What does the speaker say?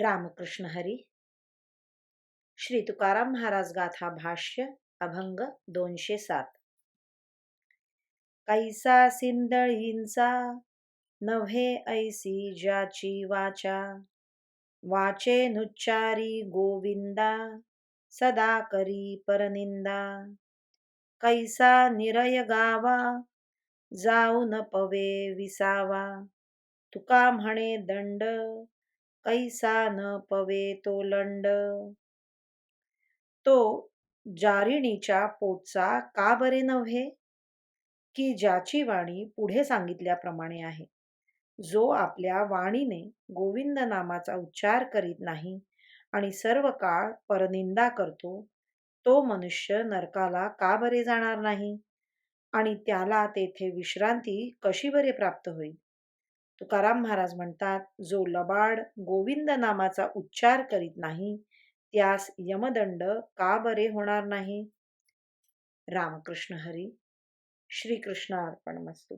रामकृष्ण हरी। श्री तुकाराम महाराज गाथा भाष्य अभंग दोनशे सात। कैसा सिंदळींचा नव्हे ऐसी ज्याची वाचा। वाचे नुच्चारी गोविंदा सदा करी परनिंदा। कैसा निरय गावा जाऊन पवे विसावा। तुका म्हणे दंड कैसा न पवे तो लंड? तो जारिणीच्या पोटचा का बरे नव्हे? की ज्याची वाणी पुढे सांगितल्याप्रमाणे आहे. जो आपल्या वाणीने गोविंद नामाचा उच्चार करीत नाही आणि सर्व काळ परनिंदा करतो तो मनुष्य नरकाला का बरे जाणार नाही? आणि त्याला तेथे विश्रांती कशी बरे प्राप्त होईल? तुकाराम महाराज म्हणतात जो लबाड गोविंद नामाचा उच्चार करीत नाही त्यास यमदंड का बरे होणार नाही? रामकृष्ण हरी श्रीकृष्ण अर्पण मस्तू